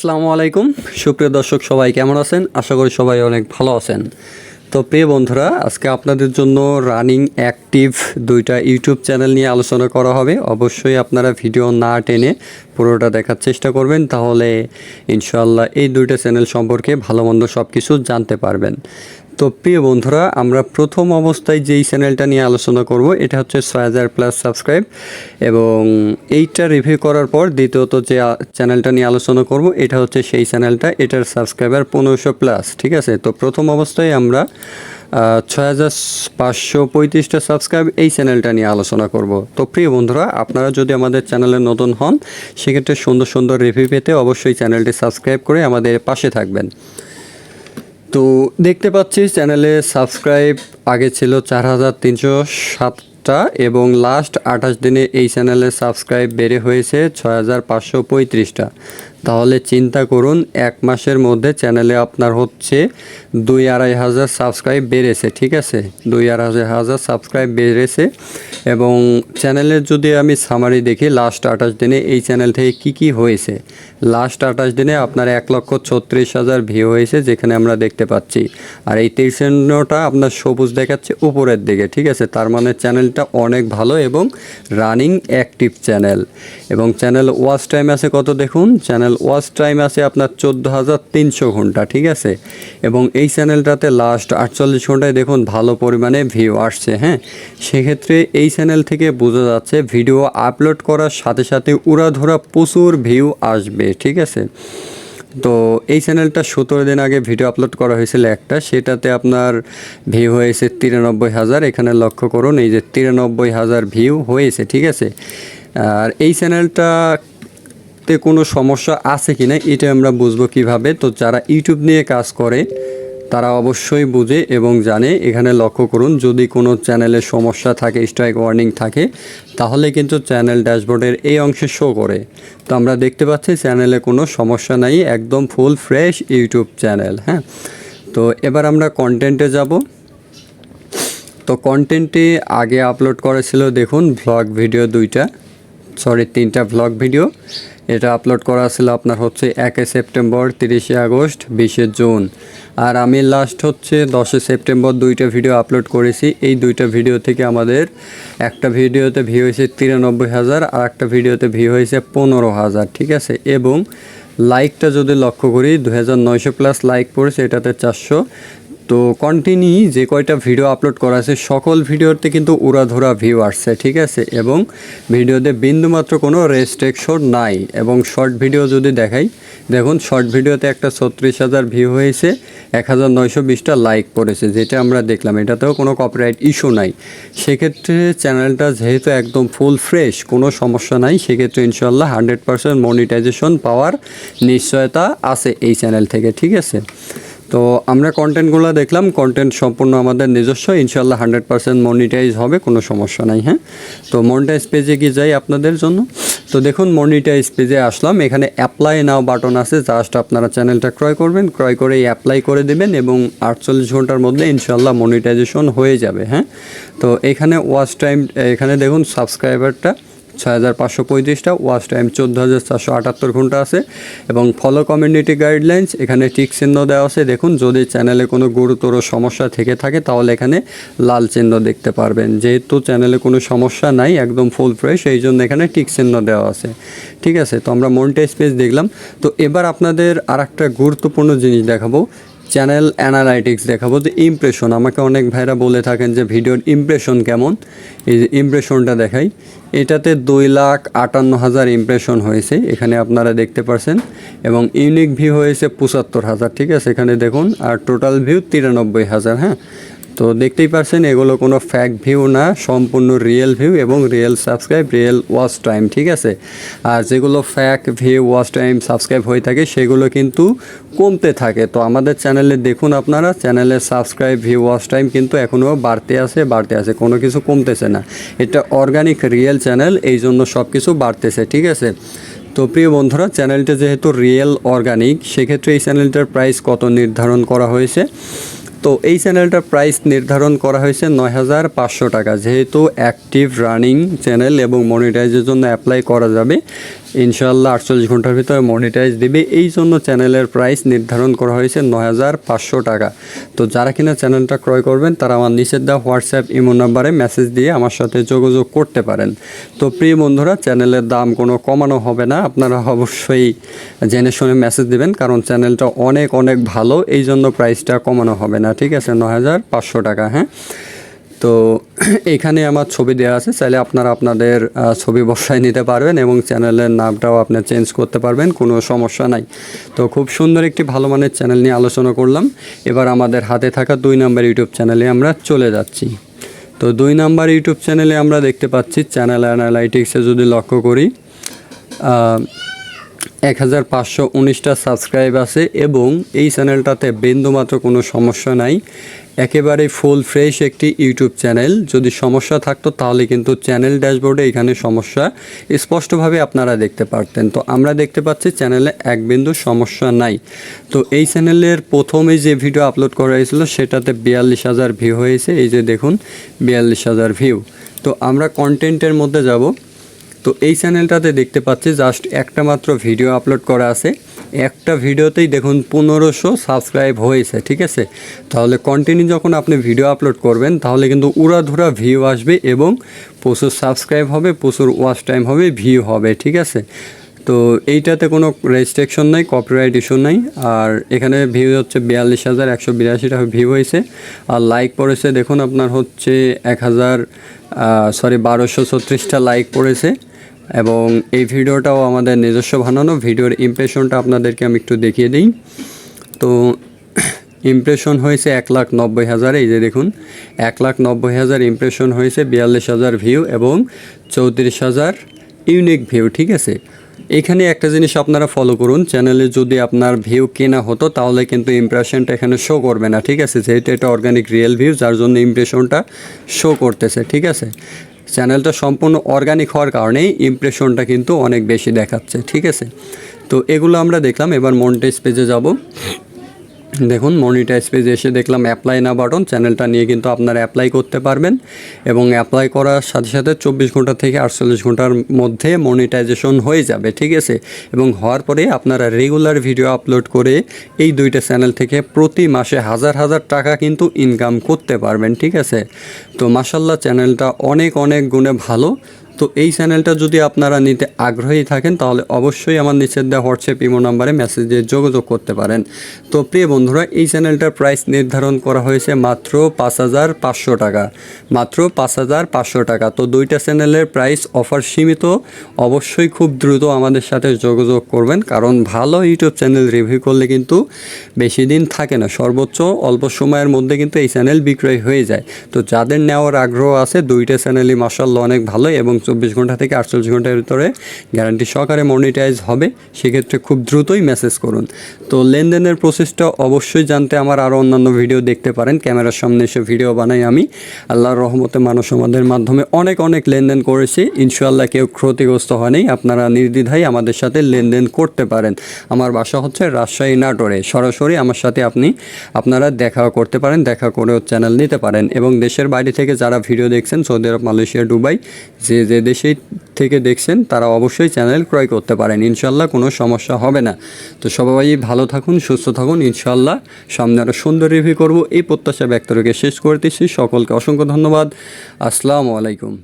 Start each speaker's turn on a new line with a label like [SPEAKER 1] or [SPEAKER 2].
[SPEAKER 1] আসসালামু আলাইকুম। সুপ্রিয় দর্শক, সবাই কেমন আছেন? আশা করি সবাই অনেক ভালো আছেন। তো প্রিয় বন্ধুরা, আজকে আপনাদের জন্য রানিং অ্যাক্টিভ দুইটা ইউটিউব চ্যানেল নিয়ে আলোচনা করা হবে। অবশ্যই আপনারা ভিডিও না টেনে পুরোটা দেখার চেষ্টা করবেন, তাহলে ইনশাল্লাহ এই দুইটা চ্যানেল সম্পর্কে ভালো মন্দ সব কিছু জানতে পারবেন। তো প্রিয় বন্ধুরা, আমরা প্রথম অবস্থায় যেই চ্যানেলটা নিয়ে আলোচনা করব, এটা হচ্ছে ছয় হাজার প্লাস সাবস্ক্রাইব। এবং এইটা রিভিউ করার পর দ্বিতীয়ত যে চ্যানেলটা নিয়ে আলোচনা করব, এটা হচ্ছে সেই চ্যানেলটা, এটার সাবস্ক্রাইবার পনেরোশো প্লাস ঠিক আছে? তো প্রথম অবস্থায় আমরা ছয় হাজার পাঁচশো পঁয়ত্রিশটা সাবস্ক্রাইব এই চ্যানেলটা নিয়ে আলোচনা করব। তো প্রিয় বন্ধুরা, আপনারা যদি আমাদের চ্যানেলে নতুন হন, সেক্ষেত্রে সুন্দর সুন্দর রিভিউ পেতে অবশ্যই চ্যানেলটি সাবস্ক্রাইব করে আমাদের পাশে থাকবেন। তো দেখতে পাচ্ছি চ্যানেলে সাবস্ক্রাইব আগে ছিল চার হাজার তিনশো সাতটা এবং লাস্ট আঠাশ দিনে এই চ্যানেলে সাবস্ক্রাইব বেড়ে হয়েছে ছয় হাজার পাঁচশো পঁয়ত্রিশটা। তাহলে চিন্তা করুন, এক মাসের মধ্যে চ্যানেলে আপনার হচ্ছে দুই আড়াই হাজার সাবস্ক্রাইব বেড়েছে, ঠিক আছে? দুই আড়াই হাজার সাবস্ক্রাইব বেড়েছে এবং চ্যানেলের যদি আমি সামারি দেখি লাস্ট আঠাশ দিনে এই চ্যানেল থেকে কি কি হয়েছে? লাস্ট আঠাশ দিনে আপনার এক লক্ষ ছত্রিশ হাজার ভিউ হয়েছে, যেখানে আমরা দেখতে পাচ্ছি। আর এই তেইশ আপনার সবুজ দেখাচ্ছে উপরের দিকে, ঠিক আছে? তার মানে চ্যানেলটা অনেক ভালো এবং রানিং অ্যাক্টিভ চ্যানেল এবং চ্যানেল ওয়াচ টাইম আছে কত দেখুন? চ্যানেল ওয়াচ টাইম আছে আপনার চোদ্দ হাজার তিনশো ঘণ্টা, ঠিক আছে? এবং এই চ্যানেলটাতে লাস্ট আটচল্লিশ ঘন্টায় দেখুন ভালো পরিমাণে ভিউ আসছে হ্যাঁ? সেক্ষেত্রে এই চ্যানেল থেকে বোঝা যাচ্ছে ভিডিও আপলোড করার সাথে সাথে উড়াধরা প্রচুর ভিউ আসবে, ঠিক আছে? তো এই চ্যানেলটা সতেরো দিন আগে ভিডিও আপলোড করা হয়েছিল একটা, সেটাতে আপনার ভিউ হয়েছে তিরানব্বই হাজার, এখানে লক্ষ্য করুন, এই যে তিরানব্বই হাজার ভিউ হয়েছে, ঠিক আছে? আর এই চ্যানেলটাতে কোনো সমস্যা আছে কি না এটা আমরা বুঝব কীভাবে। তো যারা ইউটিউব নিয়ে কাজ করে, তারা অবশ্যই বুঝে এবং জানে। এখানে লক্ষ্য করুন, যদি কোনো চ্যানেলে সমস্যা থাকে স্ট্রাইক ওয়ার্নিং থাকে, তাহলে কিন্তু চ্যানেল ড্যাশবোর্ডের এই অংশে শো করে। তো আমরা দেখতে পাচ্ছি চ্যানেলে কোনো সমস্যা নাই, একদম ফুল ফ্রেশ ইউটিউব চ্যানেল হ্যাঁ? তো এবার আমরা কন্টেন্টে যাব। তো কন্টেন্টে আগে আপলোড করেছিল দেখুন ভ্লগ ভিডিও দুইটা সরি তিনটা ভ্লগ ভিডিও এটা আপলোড করা ছিল আপনার হচ্ছে একে সেপ্টেম্বর তিরিশে আগস্ট, বিশে জুন। আর আমি লাস্ট হচ্ছে দশে সেপ্টেম্বর দুইটা ভিডিও আপলোড করেছি। এই দুইটা ভিডিও থেকে আমাদের একটা ভিডিওতে ভিউ হয়েছে তিরানব্বই হাজার, আর একটা ভিডিওতে ভিউ হয়েছে পনেরো হাজার, ঠিক আছে? এবং লাইকটা যদি লক্ষ্য করি দু হাজার নয়শো প্লাস লাইক পড়েছে, এটাতে চারশো। তো কন্টিনিউ যে কয়টা ভিডিও আপলোড করা আছে, সকল ভিডিওতে কিন্তু উড়াধরা ভিউ আসছে, ঠিক আছে? এবং ভিডিওতে বিন্দুমাত্র কোনো রেস্ট্রিকশন নাই। এবং শর্ট ভিডিও যদি দেখাই, দেখুন শর্ট ভিডিওতে একটা ছত্রিশ হাজার ভিউ হয়েছে, এক হাজার নয়শো বিশটা লাইক পড়েছে, যেটা আমরা দেখলাম। এটাতেও কোনো কপিরাইট ইস্যু নাই। সেক্ষেত্রে চ্যানেলটা যেহেতু একদম ফুল ফ্রেশ কোনো সমস্যা নাই। সেক্ষেত্রে ইনশাল্লাহ হান্ড্রেড পার্সেন্ট মনিটাইজেশন পাওয়ার নিশ্চয়তা আছে এই চ্যানেল থেকে, ঠিক আছে? তো আমরা কন্টেন্টগুলো দেখলাম কন্টেন্ট সম্পূর্ণ আমাদের নিজস্ব ইনশাল্লাহ হান্ড্রেড পার্সেন্ট মনিটাইজ হবে, কোনো সমস্যা নাই হ্যাঁ? তো মনিটাইজ পেজে কি যাই আপনাদের জন্য। তো দেখুন মনিটাইজ পেজে আসলাম, এখানে অ্যাপ্লাই নাও বাটন আছে জাস্ট আপনারা চ্যানেলটা ক্রয় করবেন, ক্রয় করে অ্যাপ্লাই করে দেবেন এবং আটচল্লিশ ঘণ্টার মধ্যে ইনশাল্লাহ মনিটাইজেশন হয়ে যাবে হ্যাঁ? তো এখানে ওয়াচ টাইম এখানে দেখুন সাবস্ক্রাইবারটা ছয় হাজার পাঁচশো পঁয়ত্রিশটা ওয়াচ টাইম চোদ্দ হাজার চারশো আটাত্তর ঘণ্টা আছে এবং ফলো কমিউনিটি গাইডলাইন্স এখানে টিক চিহ্ন দেওয়া আছে। দেখুন, যদি চ্যানেলে কোনো গুরুতর সমস্যা থেকে থাকে, তাহলে এখানে লাল চিহ্ন দেখতে পারবেন। যেহেতু চ্যানেলে কোনো সমস্যা নাই, একদম ফুল ফ্রেশ এই জন্য এখানে টিক চিহ্ন দেওয়া আছে। ঠিক আছে, তো আমরা মনিটাইজ পেজ দেখলাম। তো এবার আপনাদের আর একটা গুরুত্বপূর্ণ জিনিস দেখাবো চ্যানেল অ্যানালাইটিক্স দেখাবো। যে ইমপ্রেশন আমাকে অনেক ভাইরা বলে থাকেন যে, ভিডিওর ইমপ্রেশন কেমন? এই যে ইমপ্রেশনটা দেখাই। এটাতে দুই লাখ আটান্ন হাজার ইমপ্রেশন হয়েছে, এখানে আপনারা দেখতে পারছেন। এবং ইউনিক ভিউ হয়েছে পঁচাত্তর হাজার, ঠিক আছে? এখানে দেখুন, আর টোটাল ভিউ তিরানব্বই হাজার হ্যাঁ? তো দেখতেই পারছেন এগুলো কোনো ফ্যাক ভিউ না, সম্পূর্ণ রিয়েল ভিউ এবং real subscribe real watch time ঠিক আছে? আর যেগুলো fake view watch time subscribe হয়ে থাকে, সেগুলো কিন্তু কমতে থাকে। তো আমাদের চ্যানেলে দেখুন আপনারা চ্যানেলের সাবস্ক্রাইব ভিউ ওয়াচ টাইম কিন্তু এখনও বাড়তে আছে বাড়তে আছে, কোনো কিছু কমতেছে না। এটা অর্গানিক রিয়েল চ্যানেল এই জন্য সব কিছু বাড়তেছে, ঠিক আছে? তো প্রিয় বন্ধুরা চ্যানেলটা যেহেতু রিয়েল অর্গানিক সেক্ষেত্রে এই চ্যানেলটার প্রাইস কত নির্ধারণ করা হয়েছে? তো এই চ্যানেলটার প্রাইস নির্ধারণ করা হয়েছে নয় হাজার পাঁচশো টাকা। যেহেতু অ্যাক্টিভ রানিং চ্যানেল এবং মনিটাইজের জন্য অ্যাপ্লাই করা যাবে ইনশাল্লাহ আটচল্লিশ ঘণ্টার ভিতরে মনিটাইজ দিবে। এই জন্য চ্যানেলের প্রাইস নির্ধারণ করা হয়েছে নয় হাজার পাঁচশো টাকা। তো যারা কিনা চ্যানেলটা ক্রয় করবেন, তারা আমার নিচের দেওয়া হোয়াটসঅ্যাপ ইমো নাম্বারে মেসেজ দিয়ে আমার সাথে যোগাযোগ করতে পারেন। তো প্রিয় বন্ধুরা চ্যানেলের দাম কোনো কমানো হবে না। আপনারা অবশ্যই জেনে শুনে মেসেজ দেবেন, কারণ চ্যানেলটা অনেক অনেক ভালো। এই জন্য প্রাইসটা কমানো হবে না। ঠিক আছে? নয় হাজার পাঁচশো টাকা হ্যাঁ? তো এখানে আমার ছবি দেওয়া আছে, চাইলে আপনারা আপনাদের ছবি বসায় নিতে পারবেন এবং চ্যানেলের নামটাও আপনি চেঞ্জ করতে পারবেন, কোনো সমস্যা নাই। তো খুব সুন্দর একটি ভালো মানের চ্যানেল নিয়ে আলোচনা করলাম। এবার আমাদের হাতে থাকা দুই নাম্বার ইউটিউব চ্যানেলে আমরা চলে যাচ্ছি। তো দুই নাম্বার ইউটিউব চ্যানেলে আমরা দেখতে পাচ্ছি চ্যানেল অ্যানালাইটিক্সে যদি লক্ষ্য করি এক হাজার পাঁচশো উনিশটা সাবস্ক্রাইব আছে এবং এই চ্যানেলটাতে বিন্দুমাত্র কোনো সমস্যা নাই। একেবারে ফুল ফ্রেশ একটি ইউটিউব চ্যানেল যদি সমস্যা থাকতো তাহলে কিন্তু চ্যানেল ড্যাশবোর্ডে এখানে সমস্যা স্পষ্টভাবে আপনারা দেখতে পারতেন। তো আমরা দেখতে পাচ্ছি চ্যানেলে এক বিন্দু সমস্যা নাই। তো এই চ্যানেলের প্রথমে যে ভিডিও আপলোড করা হয়েছিল সেটাতে বিয়াল্লিশ হাজার ভিউ হয়েছে। এই যে দেখুন, বিয়াল্লিশ হাজার ভিউ তো আমরা কন্টেন্টের মধ্যে যাব। তো এই চ্যানেলটাতে দেখতে পাচ্ছি জাস্ট একটা মাত্র ভিডিও আপলোড করা আছে। একটা ভিডিওতেই দেখুন পনেরোশো সাবস্ক্রাইব হয়েছে, ঠিক আছে? তাহলে কন্টিনিউ যখন আপনি ভিডিও আপলোড করবেন, তাহলে কিন্তু উড়াধুরা ভিউ আসবে এবং প্রচুর সাবস্ক্রাইব হবে, প্রচুর ওয়াচ টাইম হবে ভিউ হবে, ঠিক আছে? তো এইটাতে কোনো রেজিস্ট্রেকশন নাই কপিরাইট ইস্যু নাই। আর এখানে ভিউ হচ্ছে বিয়াল্লিশ হাজার একশো বিরাশিটা ভিউ হয়েছে। আর লাইক পড়েছে, দেখুন আপনার হচ্ছে এক হাজার সরি বারোশো ছত্রিশটা লাইক পড়েছে। এবং এই ভিডিওটাও আমাদের নিজস্ব বানানো। ভিডিওর ইমপ্রেশনটা আপনাদেরকে আমি একটু দেখিয়ে দিই। তো ইমপ্রেশন হয়েছে এক লাখ নব্বই হাজার, এই যে দেখুন। এক লাখ নব্বই হাজার ইমপ্রেশন হয়েছে, বিয়াল্লিশ হাজার ভিউ এবং চৌত্রিশ হাজার ইউনিক ভিউ ঠিক আছে? এখানে একটা জিনিস আপনারা ফলো করুন। চ্যানেলে যদি আপনার ভিউ কেনা হতো, তাহলে কিন্তু ইমপ্রেশনটা এখানে শো করবে না, ঠিক আছে? যেহেতু এটা অর্গানিক রিয়েল ভিউ যার জন্য ইমপ্রেশনটা শো করতেছে, ঠিক আছে? চ্যানেলটা সম্পূর্ণ অর্গানিক হওয়ার কারণেই ইমপ্রেশনটা কিন্তু অনেক বেশি দেখাচ্ছে, ঠিক আছে? তো এগুলো আমরা দেখলাম, এবার মন্টেজ পেজে যাব। দেখুন মনিটাইজ পেজে এসে দেখলাম অ্যাপ্লাই না বাটন চ্যানেলটা নিয়ে কিন্তু আপনারা অ্যাপ্লাই করতে পারবেন। এবং অ্যাপ্লাই করার সাথে সাথে চব্বিশ ঘণ্টা থেকে আটচল্লিশ ঘণ্টার মধ্যে মনিটাইজেশন হয়ে যাবে, ঠিক আছে? এবং হওয়ার পরে আপনারা রেগুলার ভিডিও আপলোড করে এই দুইটা চ্যানেল থেকে প্রতি মাসে হাজার হাজার টাকা কিন্তু ইনকাম করতে পারবেন, ঠিক আছে? তো মাসাল্লাহ চ্যানেলটা অনেক অনেক গুণে ভালো। তো এই চ্যানেলটা যদি আপনারা নিতে আগ্রহী থাকেন, তাহলে অবশ্যই আমার নিচের দেওয়া হোয়াটসঅ্যাপ, ইমো নাম্বারে মেসেজ দিয়ে যোগাযোগ করতে পারেন। তো প্রিয় বন্ধুরা, এই চ্যানেলটার প্রাইস নির্ধারণ করা হয়েছে মাত্র পাঁচ হাজার পাঁচশো টাকা। মাত্র পাঁচ হাজার পাঁচশো টাকা। তো দুইটা চ্যানেলের প্রাইস অফার সীমিত। অবশ্যই খুব দ্রুত আমাদের সাথে যোগাযোগ করবেন, কারণ ভালো ইউটিউব চ্যানেল রিভিউ করলে কিন্তু বেশি দিন থাকে না। সর্বোচ্চ অল্প সময়ের মধ্যে কিন্তু এই চ্যানেল বিক্রয় হয়ে যায়। তো যাদের নেওয়ার আগ্রহ আছে, দুইটা চ্যানেলই মাসাল্লাহ অনেক ভালো এবং চব্বিশ ঘণ্টা থেকে আটচল্লিশ ঘণ্টার ভিতরে গ্যারান্টি সহকারে মনিটাইজ হবে। সেক্ষেত্রে খুব দ্রুতই মেসেজ করুন। তো লেনদেনের প্রসেসটা অবশ্যই জানতে আমার আরও অন্যান্য ভিডিও দেখতে পারেন। ক্যামেরার সামনে এসে ভিডিও বানাই আমি। আল্লাহর রহমতে মানব সমাজের মাধ্যমে অনেক অনেক লেনদেন করেছি। ইনশাআল্লাহ কেউ ক্ষতিগ্রস্ত হয়নি। আপনারা নির্দ্বিধায় আমাদের সাথে লেনদেন করতে পারেন। আমার বাসা হচ্ছে রাজশাহী নাটোরে। সরাসরি আমার সাথে আপনি, আপনারা দেখা করতে পারেন, দেখা করেও চ্যানেল নিতে পারেন। এবং দেশের বাইরে থেকে যারা ভিডিও দেখছেন, সৌদি আরব, মালয়েশিয়া, দুবাই, যে যে দেশেই থেকে দেখছেন, তারা অবশ্যই চ্যানেল ক্রয় করতে পারেন। ইনশাল্লাহ কোনো সমস্যা হবে না। তো সবাই ভালো থাকুন, সুস্থ থাকুন। ইনশাল্লাহ সামনে আরও সুন্দর রিভিউ করব। এই প্রত্যাশা ব্যক্ত রেখে শেষ করতেছি। সকলকে অসংখ্য ধন্যবাদ। আসসালামু আলাইকুম।